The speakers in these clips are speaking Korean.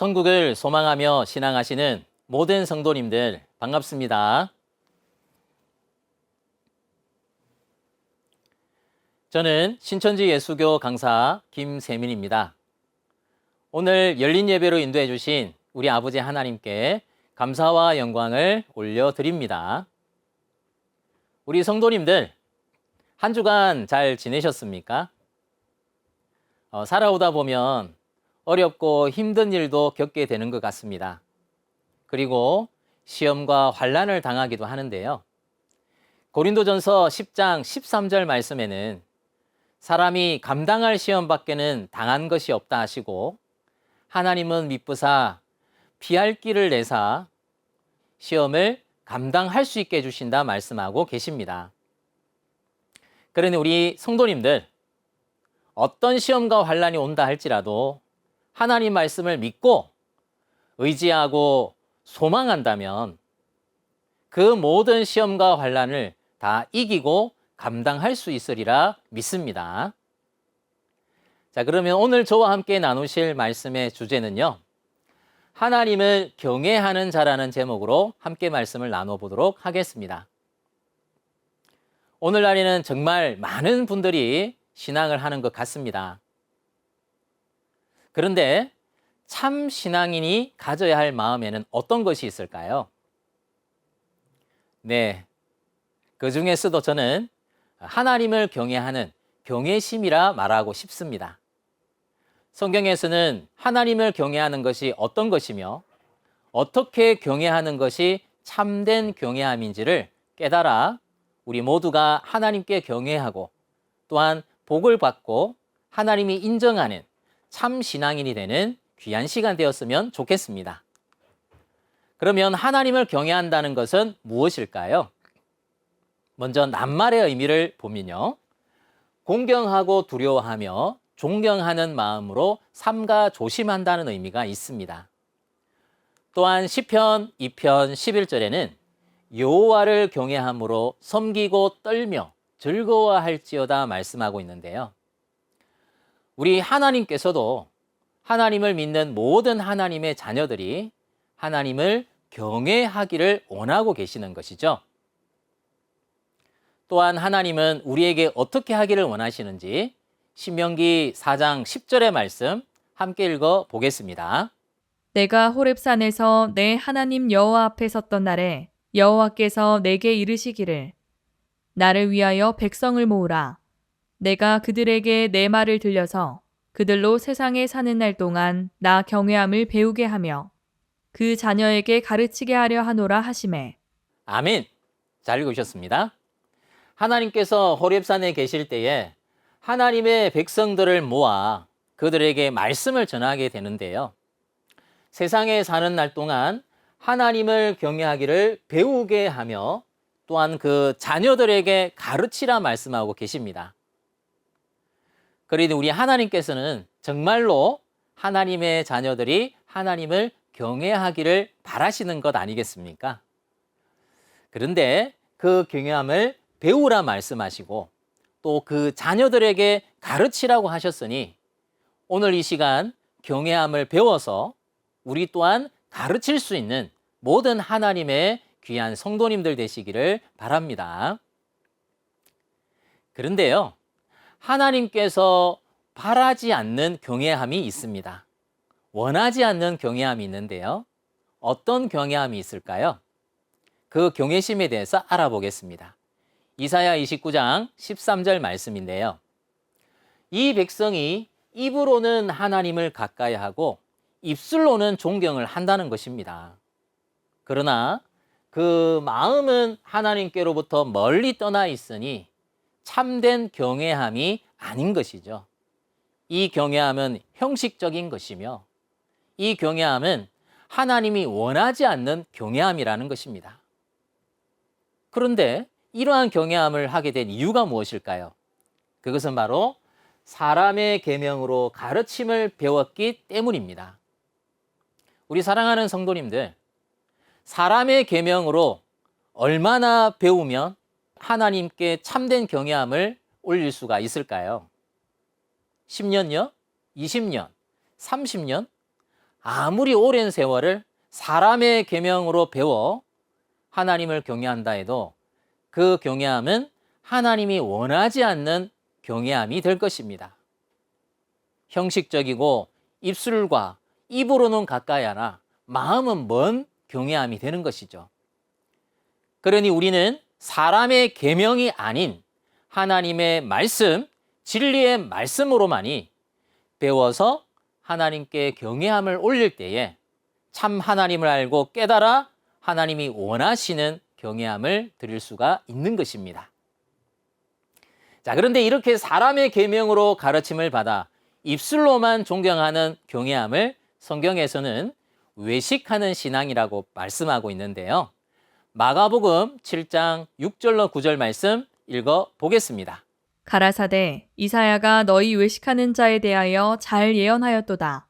천국을 소망하며 신앙하시는 모든 성도님들 반갑습니다. 저는 신천지 예수교 강사 김세민입니다. 오늘 열린 예배로 인도해 주신 우리 아버지 하나님께 감사와 영광을 올려드립니다. 우리 성도님들 한 주간 잘 지내셨습니까? 어, 살아오다 보면 어렵고 힘든 일도 겪게 되는 것 같습니다. 그리고 시험과 환란을 당하기도 하는데요. 고린도전서 10장 13절 말씀에는 사람이 감당할 시험밖에는 당한 것이 없다 하시고 하나님은 미쁘사 피할 길을 내사 시험을 감당할 수 있게 해주신다 말씀하고 계십니다. 그러니 우리 성도님들 어떤 시험과 환란이 온다 할지라도 하나님 말씀을 믿고 의지하고 소망한다면 그 모든 시험과 환란을 다 이기고 감당할 수 있으리라 믿습니다. 자, 그러면 오늘 저와 함께 나누실 말씀의 주제는요. 하나님을 경외하는 자라는 제목으로 함께 말씀을 나눠보도록 하겠습니다. 오늘날에는 정말 많은 분들이 신앙을 하는 것 같습니다. 그런데 참 신앙인이 가져야 할 마음에는 어떤 것이 있을까요? 네. 그 중에서도 저는 하나님을 경외하는 경외심이라 말하고 싶습니다. 성경에서는 하나님을 경외하는 것이 어떤 것이며 어떻게 경외하는 것이 참된 경외함인지를 깨달아 우리 모두가 하나님께 경외하고 또한 복을 받고 하나님이 인정하는 참 신앙인이 되는 귀한 시간 되었으면 좋겠습니다. 그러면 하나님을 경외한다는 것은 무엇일까요? 먼저 낱말의 의미를 보면요. 공경하고 두려워하며 존경하는 마음으로 삼가 조심한다는 의미가 있습니다. 또한 시편 2편 11절에는 여호와를 경외함으로 섬기고 떨며 즐거워할지어다 말씀하고 있는데요. 우리 하나님께서도 하나님을 믿는 모든 하나님의 자녀들이 하나님을 경외하기를 원하고 계시는 것이죠. 또한 하나님은 우리에게 어떻게 하기를 원하시는지 신명기 4장 10절의 말씀 함께 읽어 보겠습니다. 내가 호렙산에서 내 하나님 여호와 앞에 섰던 날에 여호와께서 내게 이르시기를 나를 위하여 백성을 모으라 내가 그들에게 내 말을 들려서 그들로 세상에 사는 날 동안 나 경외함을 배우게 하며 그 자녀에게 가르치게 하려 하노라 하심에 아멘. 잘 읽으셨습니다. 하나님께서 호렙산에 계실 때에 하나님의 백성들을 모아 그들에게 말씀을 전하게 되는데요. 세상에 사는 날 동안 하나님을 경외하기를 배우게 하며 또한 그 자녀들에게 가르치라 말씀하고 계십니다. 그러니 우리 하나님께서는 정말로 하나님의 자녀들이 하나님을 경외하기를 바라시는 것 아니겠습니까? 그런데 그 경외함을 배우라 말씀하시고 또 그 자녀들에게 가르치라고 하셨으니 오늘 이 시간 경외함을 배워서 우리 또한 가르칠 수 있는 모든 하나님의 귀한 성도님들 되시기를 바랍니다. 그런데요, 하나님께서 바라지 않는 경외함이 있습니다. 원하지 않는 경외함이 있는데요. 어떤 경외함이 있을까요? 그 경외심에 대해서 알아보겠습니다. 이사야 29장 13절 말씀인데요. 이 백성이 입으로는 하나님을 가까이 하고 입술로는 존경을 한다는 것입니다. 그러나 그 마음은 하나님께로부터 멀리 떠나 있으니 참된 경외함이 아닌 것이죠. 이 경외함은 형식적인 것이며 이 경외함은 하나님이 원하지 않는 경외함이라는 것입니다. 그런데 이러한 경외함을 하게 된 이유가 무엇일까요? 그것은 바로 사람의 계명으로 가르침을 배웠기 때문입니다. 우리 사랑하는 성도님들, 사람의 계명으로 얼마나 배우면 하나님께 참된 경외함을 올릴 수가 있을까요? 10년요? 20년? 30년? 아무리 오랜 세월을 사람의 계명으로 배워 하나님을 경외한다 해도 그 경외함은 하나님이 원하지 않는 경외함이 될 것입니다. 형식적이고 입술과 입으로는 가까이 하나 마음은 먼 경외함이 되는 것이죠. 그러니 우리는 사람의 계명이 아닌 하나님의 말씀, 진리의 말씀으로만이 배워서 하나님께 경외함을 올릴 때에 참 하나님을 알고 깨달아 하나님이 원하시는 경외함을 드릴 수가 있는 것입니다. 자, 그런데 이렇게 사람의 계명으로 가르침을 받아 입술로만 존경하는 경외함을 성경에서는 외식하는 신앙이라고 말씀하고 있는데요. 마가복음 7장 6절로 9절 말씀 읽어 보겠습니다. 가라사대 이사야가 너희 외식하는 자에 대하여 잘 예언하였도다.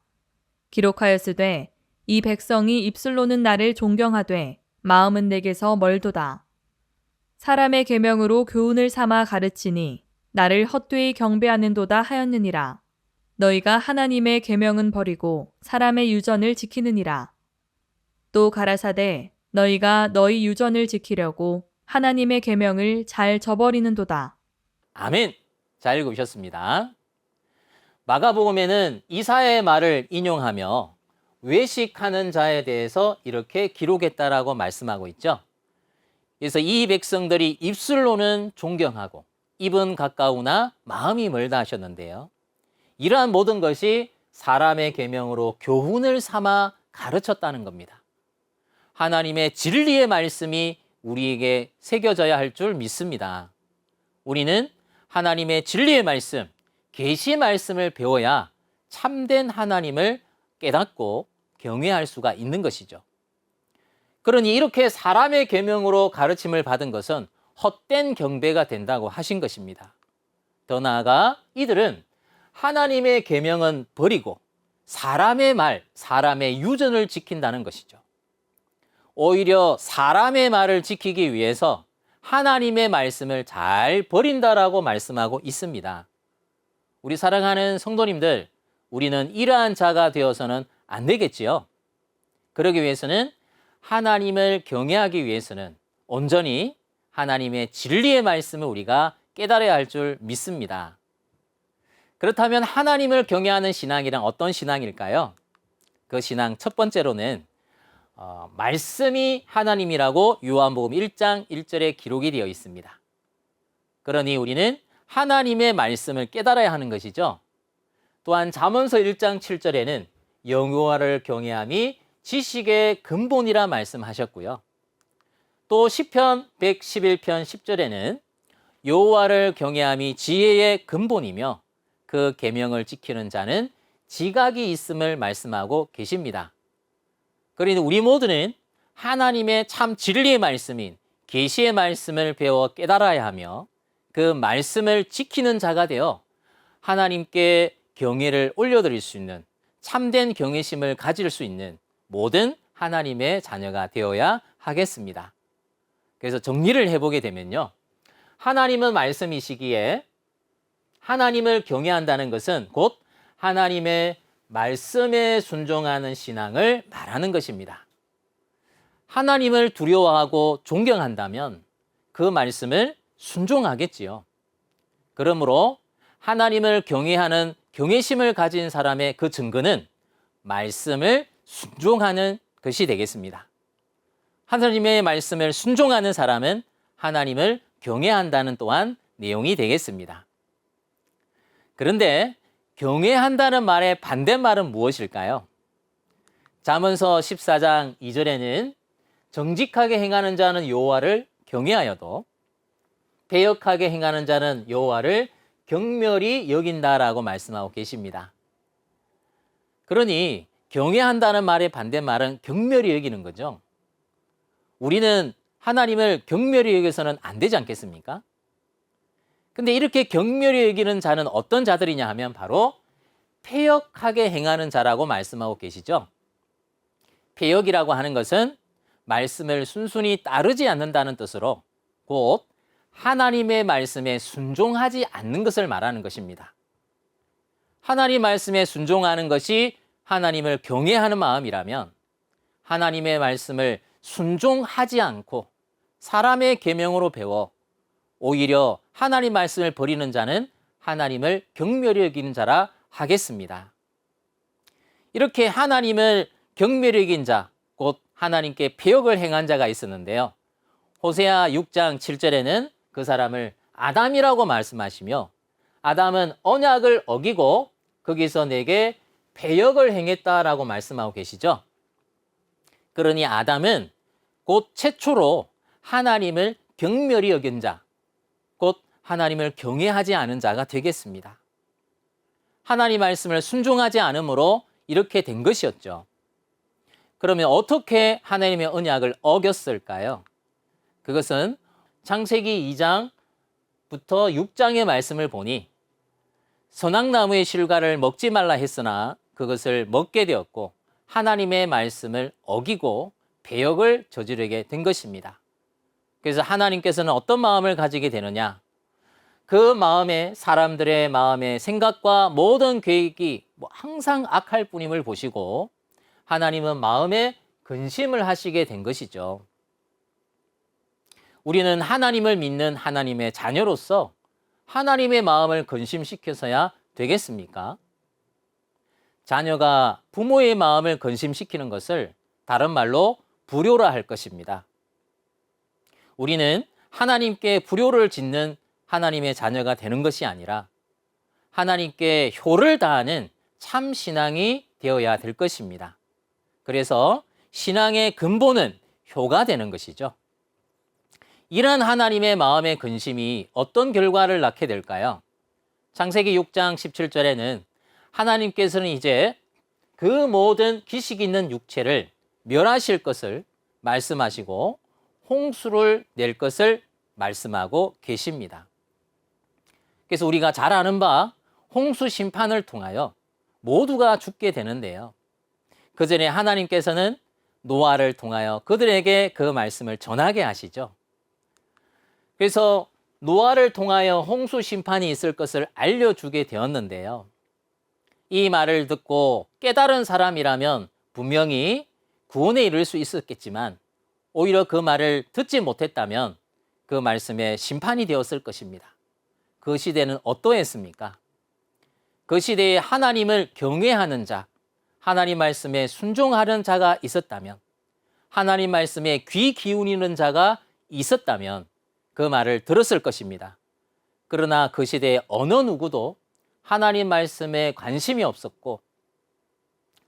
기록하였으되 이 백성이 입술로는 나를 존경하되 마음은 내게서 멀도다. 사람의 계명으로 교훈을 삼아 가르치니 나를 헛되이 경배하는도다 하였느니라. 너희가 하나님의 계명은 버리고 사람의 유전을 지키느니라. 또 가라사대 너희가 너희 유전을 지키려고 하나님의 계명을 잘 저버리는도다. 아멘. 잘 읽으셨습니다. 마가복음에는 이사야의 말을 인용하며 외식하는 자에 대해서 이렇게 기록했다라고 말씀하고 있죠. 그래서 이 백성들이 입술로는 존경하고 입은 가까우나 마음이 멀다 하셨는데요. 이러한 모든 것이 사람의 계명으로 교훈을 삼아 가르쳤다는 겁니다. 하나님의 진리의 말씀이 우리에게 새겨져야 할 줄 믿습니다. 우리는 하나님의 진리의 말씀, 계시 말씀을 배워야 참된 하나님을 깨닫고 경외할 수가 있는 것이죠. 그러니 이렇게 사람의 계명으로 가르침을 받은 것은 헛된 경배가 된다고 하신 것입니다. 더 나아가 이들은 하나님의 계명은 버리고 사람의 말, 사람의 유전을 지킨다는 것이죠. 오히려 사람의 말을 지키기 위해서 하나님의 말씀을 잘 버린다라고 말씀하고 있습니다. 우리 사랑하는 성도님들, 우리는 이러한 자가 되어서는 안 되겠지요. 그러기 위해서는 하나님을 경외하기 위해서는 온전히 하나님의 진리의 말씀을 우리가 깨달아야 할 줄 믿습니다. 그렇다면 하나님을 경외하는 신앙이란 어떤 신앙일까요? 그 신앙 첫 번째로는 어, 말씀이 하나님이라고 요한복음 1장 1절에 기록이 되어 있습니다. 그러니 우리는 하나님의 말씀을 깨달아야 하는 것이죠. 또한 잠언서 1장 7절에는 영호와를 경외함이 지식의 근본이라 말씀하셨고요. 또 시편 111편 10절에는 여호와를 경외함이 지혜의 근본이며 그 계명을 지키는 자는 지각이 있음을 말씀하고 계십니다. 그러니 우리 모두는 하나님의 참 진리의 말씀인 계시의 말씀을 배워 깨달아야 하며 그 말씀을 지키는 자가 되어 하나님께 경외를 올려드릴 수 있는 참된 경외심을 가질 수 있는 모든 하나님의 자녀가 되어야 하겠습니다. 그래서 정리를 해보게 되면요. 하나님은 말씀이시기에 하나님을 경외한다는 것은 곧 하나님의 말씀에 순종하는 신앙을 말하는 것입니다. 하나님을 두려워하고 존경한다면 그 말씀을 순종하겠지요. 그러므로 하나님을 경외하는 경외심을 가진 사람의 그 증거는 말씀을 순종하는 것이 되겠습니다. 하나님의 말씀을 순종하는 사람은 하나님을 경외한다는 또한 내용이 되겠습니다. 그런데 경외한다는 말의 반대말은 무엇일까요? 잠언서 14장 2절에는 정직하게 행하는 자는 여호와를 경외하여도 배역하게 행하는 자는 여호와를 경멸히 여긴다라고 말씀하고 계십니다. 그러니 경외한다는 말의 반대말은 경멸히 여기는 거죠. 우리는 하나님을 경멸히 여겨서는 안 되지 않겠습니까? 근데 이렇게 경멸히 여기는 자는 어떤 자들이냐 하면 바로 폐역하게 행하는 자라고 말씀하고 계시죠. 폐역이라고 하는 것은 말씀을 순순히 따르지 않는다는 뜻으로 곧 하나님의 말씀에 순종하지 않는 것을 말하는 것입니다. 하나님 말씀에 순종하는 것이 하나님을 경외하는 마음이라면 하나님의 말씀을 순종하지 않고 사람의 계명으로 배워 오히려 하나님 말씀을 버리는 자는 하나님을 경멸히 여기는 자라 하겠습니다. 이렇게 하나님을 경멸히 여긴 자, 곧 하나님께 폐역을 행한 자가 있었는데요. 호세아 6장 7절에는 그 사람을 아담이라고 말씀하시며 아담은 언약을 어기고 거기서 내게 배역을 행했다라고 말씀하고 계시죠. 그러니 아담은 곧 최초로 하나님을 경멸히 여긴 자, 곧 하나님을 경외하지 않은 자가 되겠습니다. 하나님 말씀을 순종하지 않으므로 이렇게 된 것이었죠. 그러면 어떻게 하나님의 언약을 어겼을까요? 그것은 창세기 2장부터 6장의 말씀을 보니 선악나무의 실과를 먹지 말라 했으나 그것을 먹게 되었고 하나님의 말씀을 어기고 배역을 저지르게 된 것입니다. 그래서 하나님께서는 어떤 마음을 가지게 되느냐? 그 마음에 사람들의 마음의 생각과 모든 계획이 뭐 항상 악할 뿐임을 보시고 하나님은 마음에 근심을 하시게 된 것이죠. 우리는 하나님을 믿는 하나님의 자녀로서 하나님의 마음을 근심시켜서야 되겠습니까? 자녀가 부모의 마음을 근심시키는 것을 다른 말로 불효라 할 것입니다. 우리는 하나님께 불효를 짓는 하나님의 자녀가 되는 것이 아니라 하나님께 효를 다하는 참 신앙이 되어야 될 것입니다. 그래서 신앙의 근본은 효가 되는 것이죠. 이런 하나님의 마음의 근심이 어떤 결과를 낳게 될까요? 창세기 6장 17절에는 하나님께서는 이제 그 모든 기식 있는 육체를 멸하실 것을 말씀하시고 홍수를 낼 것을 말씀하고 계십니다. 그래서 우리가 잘 아는 바 홍수 심판을 통하여 모두가 죽게 되는데요. 그 전에 하나님께서는 노아를 통하여 그들에게 그 말씀을 전하게 하시죠. 그래서 노아를 통하여 홍수 심판이 있을 것을 알려주게 되었는데요. 이 말을 듣고 깨달은 사람이라면 분명히 구원에 이를 수 있었겠지만 오히려 그 말을 듣지 못했다면 그 말씀에 심판이 되었을 것입니다. 그 시대는 어떠했습니까? 그 시대에 하나님을 경외하는 자, 하나님 말씀에 순종하는 자가 있었다면, 하나님 말씀에 귀 기울이는 자가 있었다면 그 말을 들었을 것입니다. 그러나 그 시대에 어느 누구도 하나님 말씀에 관심이 없었고,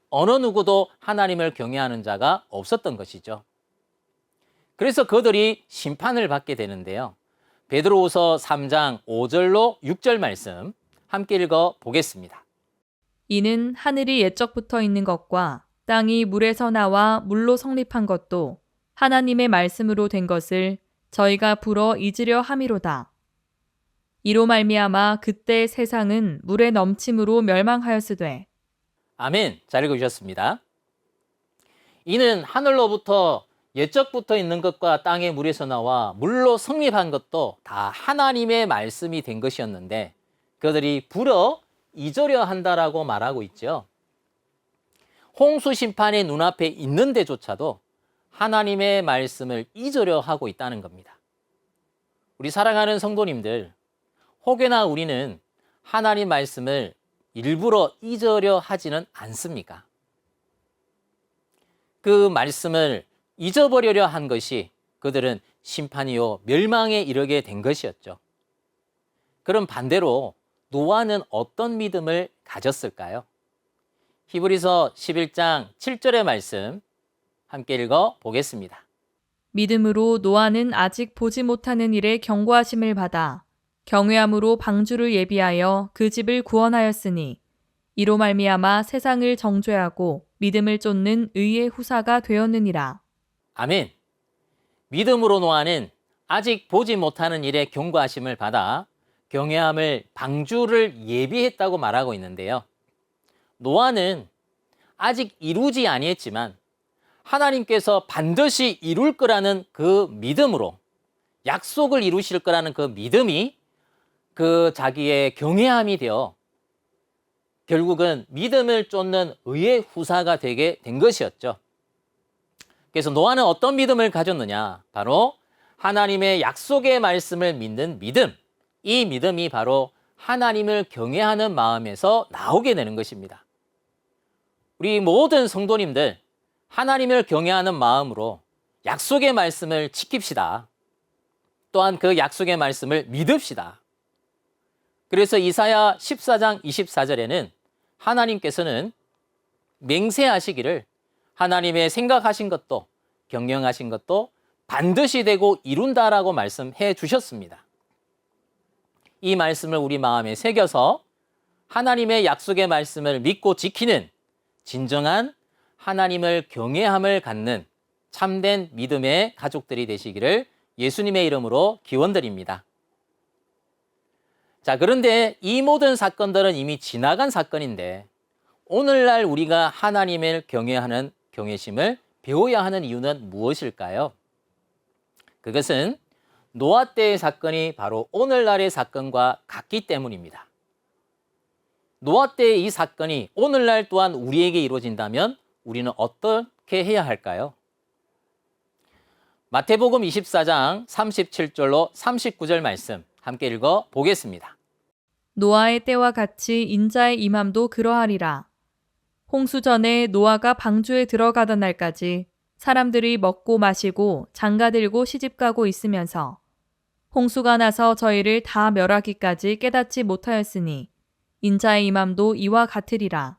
어느 누구도 하나님을 경외하는 자가 없었던 것이죠. 그래서 그들이 심판을 받게 되는데요. 베드로후서 3장 5절로 6절 말씀 함께 읽어 보겠습니다. 이는 하늘이 옛적부터 있는 것과 땅이 물에서 나와 물로 성립한 것도 하나님의 말씀으로 된 것을 저희가 불어 잊으려 함이로다. 이로 말미암아 그때 세상은 물의 넘침으로 멸망하였으되 아멘. 잘 읽으셨습니다. 이는 하늘로부터 옛적부터 있는 것과 땅의 물에서 나와 물로 성립한 것도 다 하나님의 말씀이 된 것이었는데 그들이 불어 잊으려 한다라고 말하고 있죠. 홍수 심판의 눈앞에 있는 데조차도 하나님의 말씀을 잊으려 하고 있다는 겁니다. 우리 사랑하는 성도님들, 혹여나 우리는 하나님 말씀을 일부러 잊으려 하지는 않습니까? 그 말씀을 잊어버리려 한 것이 그들은 심판이요 멸망에 이르게 된 것이었죠. 그럼 반대로 노아는 어떤 믿음을 가졌을까요? 히브리서 11장 7절의 말씀 함께 읽어 보겠습니다. 믿음으로 노아는 아직 보지 못하는 일에 경고하심을 받아 경외함으로 방주를 예비하여 그 집을 구원하였으니 이로 말미암아 세상을 정죄하고 믿음을 쫓는 의의 후사가 되었느니라. 아멘. 믿음으로 노아는 아직 보지 못하는 일에 경고하심을 받아 경외함을 방주를 예비했다고 말하고 있는데요. 노아는 아직 이루지 아니했지만 하나님께서 반드시 이룰 거라는 그 믿음으로 약속을 이루실 거라는 그 믿음이 그 자기의 경외함이 되어 결국은 믿음을 쫓는 의의 후사가 되게 된 것이었죠. 그래서 노아는 어떤 믿음을 가졌느냐? 바로 하나님의 약속의 말씀을 믿는 믿음. 이 믿음이 바로 하나님을 경외하는 마음에서 나오게 되는 것입니다. 우리 모든 성도님들 하나님을 경외하는 마음으로 약속의 말씀을 지킵시다. 또한 그 약속의 말씀을 믿읍시다. 그래서 이사야 14장 24절에는 하나님께서는 맹세하시기를 하나님의 생각하신 것도 경영하신 것도 반드시 되고 이룬다라고 말씀해 주셨습니다. 이 말씀을 우리 마음에 새겨서 하나님의 약속의 말씀을 믿고 지키는 진정한 하나님을 경외함을 갖는 참된 믿음의 가족들이 되시기를 예수님의 이름으로 기원드립니다. 자, 그런데 이 모든 사건들은 이미 지나간 사건인데 오늘날 우리가 하나님을 경외하는 경외심을 배워야 하는 이유는 무엇일까요? 그것은 노아 때의 사건이 바로 오늘날의 사건과 같기 때문입니다. 노아 때의 이 사건이 오늘날 또한 우리에게 이루어진다면 우리는 어떻게 해야 할까요? 마태복음 24장 37절로 39절 말씀 함께 읽어 보겠습니다. 노아의 때와 같이 인자의 임함도 그러하리라. 홍수 전에 노아가 방주에 들어가던 날까지 사람들이 먹고 마시고 장가들고 시집가고 있으면서 홍수가 나서 저희를 다 멸하기까지 깨닫지 못하였으니 인자의 임함도 이와 같으리라.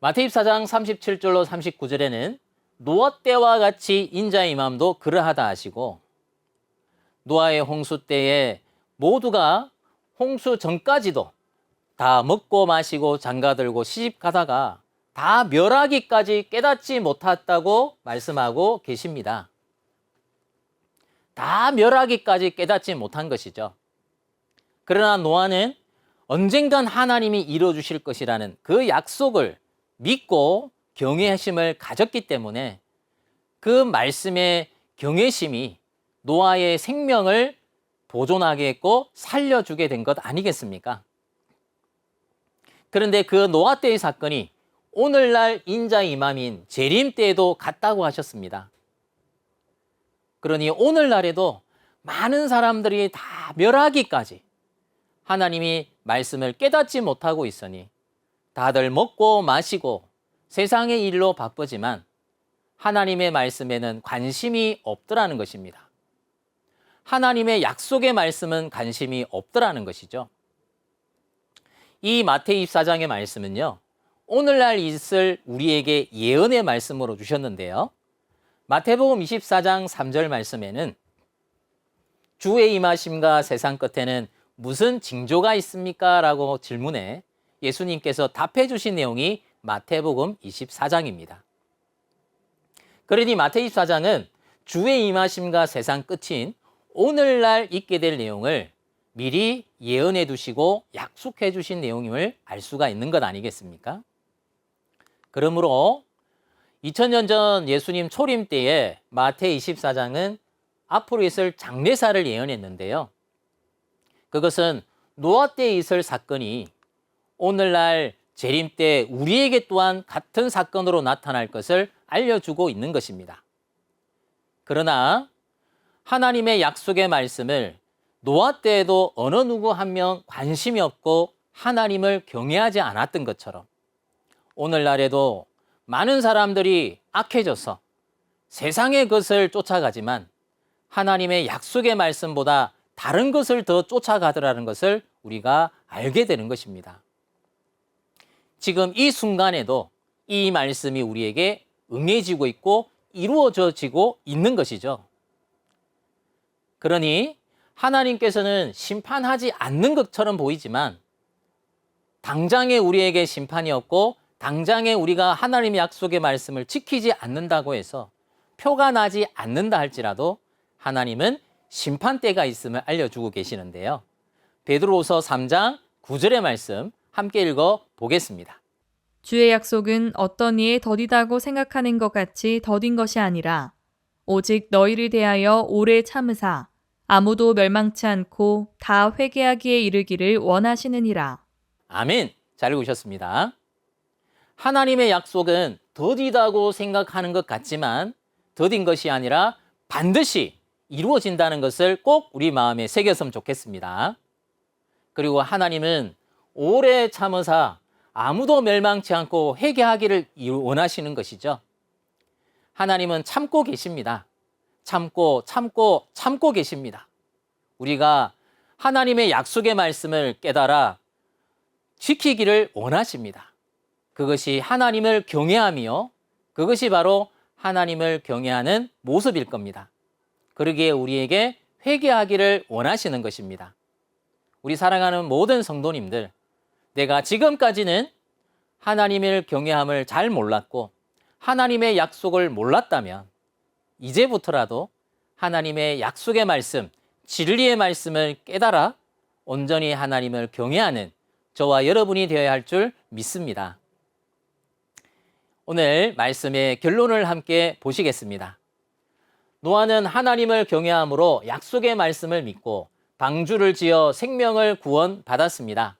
마태 24장 37절로 39절에는 노아 때와 같이 인자의 임함도 그러하다 하시고 노아의 홍수 때에 모두가 홍수 전까지도 다 먹고 마시고 장가들고 시집 가다가 다 멸하기까지 깨닫지 못했다고 말씀하고 계십니다. 다 멸하기까지 깨닫지 못한 것이죠. 그러나 노아는 언젠간 하나님이 이루어 주실 것이라는 그 약속을 믿고 경외심을 가졌기 때문에 그 말씀의 경외심이 노아의 생명을 보존하게 했고 살려주게 된 것 아니겠습니까? 그런데 그 노아 때의 사건이 오늘날 인자 이맘인 재림 때에도 같다고 하셨습니다. 그러니 오늘날에도 많은 사람들이 다 멸하기까지 하나님이 말씀을 깨닫지 못하고 있으니 다들 먹고 마시고 세상의 일로 바쁘지만 하나님의 말씀에는 관심이 없더라는 것입니다. 하나님의 약속의 말씀은 관심이 없더라는 것이죠. 이 마태 24장의 말씀은요. 오늘날 있을 우리에게 예언의 말씀으로 주셨는데요. 마태복음 24장 3절 말씀에는 주의 임하심과 세상 끝에는 무슨 징조가 있습니까? 라고 질문해 예수님께서 답해 주신 내용이 마태복음 24장입니다. 그러니 마태 24장은 주의 임하심과 세상 끝인 오늘날 있게 될 내용을 미리 예언해 두시고 약속해 주신 내용임을 알 수가 있는 것 아니겠습니까? 그러므로 2000년 전 예수님 초림 때에 마태 24장은 앞으로 있을 장례사를 예언했는데요. 그것은 노아 때에 있을 사건이 오늘날 재림 때 우리에게 또한 같은 사건으로 나타날 것을 알려주고 있는 것입니다. 그러나 하나님의 약속의 말씀을 노아 때에도 어느 누구 한 명 관심이 없고 하나님을 경외하지 않았던 것처럼 오늘날에도 많은 사람들이 악해져서 세상의 것을 쫓아가지만 하나님의 약속의 말씀보다 다른 것을 더 쫓아가더라는 것을 우리가 알게 되는 것입니다. 지금 이 순간에도 이 말씀이 우리에게 응해지고 있고 이루어져지고 있는 것이죠. 그러니 하나님께서는 심판하지 않는 것처럼 보이지만 당장에 우리에게 심판이 없고 당장에 우리가 하나님의 약속의 말씀을 지키지 않는다고 해서 표가 나지 않는다 할지라도 하나님은 심판 때가 있음을 알려주고 계시는데요. 베드로서 3장 9절의 말씀 함께 읽어 보겠습니다. 주의 약속은 어떤 이의 더디다고 생각하는 것 같이 더딘 것이 아니라 오직 너희를 대하여 오래 참으사 아무도 멸망치 않고 다 회개하기에 이르기를 원하시느니라. 아멘. 잘 읽으셨습니다. 하나님의 약속은 더디다고 생각하는 것 같지만 더딘 것이 아니라 반드시 이루어진다는 것을 꼭 우리 마음에 새겼으면 좋겠습니다. 그리고 하나님은 오래 참으사 아무도 멸망치 않고 회개하기를 원하시는 것이죠. 하나님은 참고 계십니다. 참고 참고 참고 계십니다. 우리가 하나님의 약속의 말씀을 깨달아 지키기를 원하십니다. 그것이 하나님을 경외함이요. 그것이 바로 하나님을 경외하는 모습일 겁니다. 그러기에 우리에게 회개하기를 원하시는 것입니다. 우리 사랑하는 모든 성도님들, 내가 지금까지는 하나님을 경외함을 잘 몰랐고 하나님의 약속을 몰랐다면 이제부터라도 하나님의 약속의 말씀, 진리의 말씀을 깨달아 온전히 하나님을 경외하는 저와 여러분이 되어야 할 줄 믿습니다. 오늘 말씀의 결론을 함께 보시겠습니다. 노아는 하나님을 경외함으로 약속의 말씀을 믿고 방주를 지어 생명을 구원받았습니다.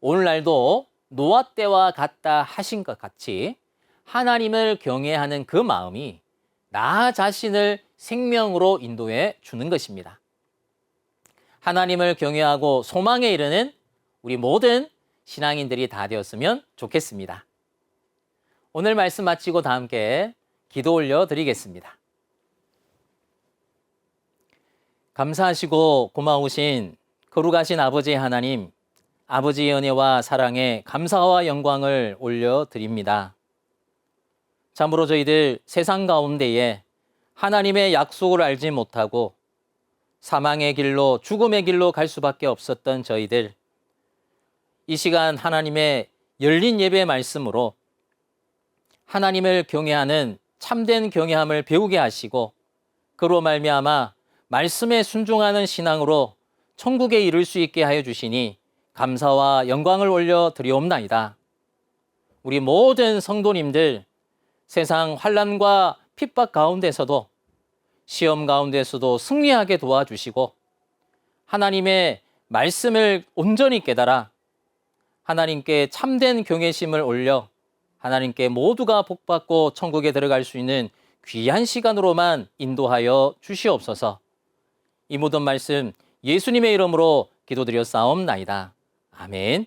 오늘날도 노아 때와 같다 하신 것 같이 하나님을 경외하는 그 마음이 나 자신을 생명으로 인도해 주는 것입니다. 하나님을 경외하고 소망에 이르는 우리 모든 신앙인들이 다 되었으면 좋겠습니다. 오늘 말씀 마치고 다 함께 기도 올려 드리겠습니다. 감사하시고 고마우신 거룩하신 아버지 하나님, 아버지의 은혜와 사랑에 감사와 영광을 올려 드립니다. 참으로 저희들 세상 가운데에 하나님의 약속을 알지 못하고 사망의 길로 죽음의 길로 갈 수밖에 없었던 저희들 이 시간 하나님의 열린 예배 말씀으로 하나님을 경외하는 참된 경외함을 배우게 하시고 그로 말미암아 말씀에 순종하는 신앙으로 천국에 이를 수 있게 하여 주시니 감사와 영광을 올려 드리옵나이다. 우리 모든 성도님들 세상 환란과 핍박 가운데서도 시험 가운데서도 승리하게 도와주시고 하나님의 말씀을 온전히 깨달아 하나님께 참된 경외심을 올려 하나님께 모두가 복받고 천국에 들어갈 수 있는 귀한 시간으로만 인도하여 주시옵소서. 이 모든 말씀 예수님의 이름으로 기도드려 싸움나이다. 아멘.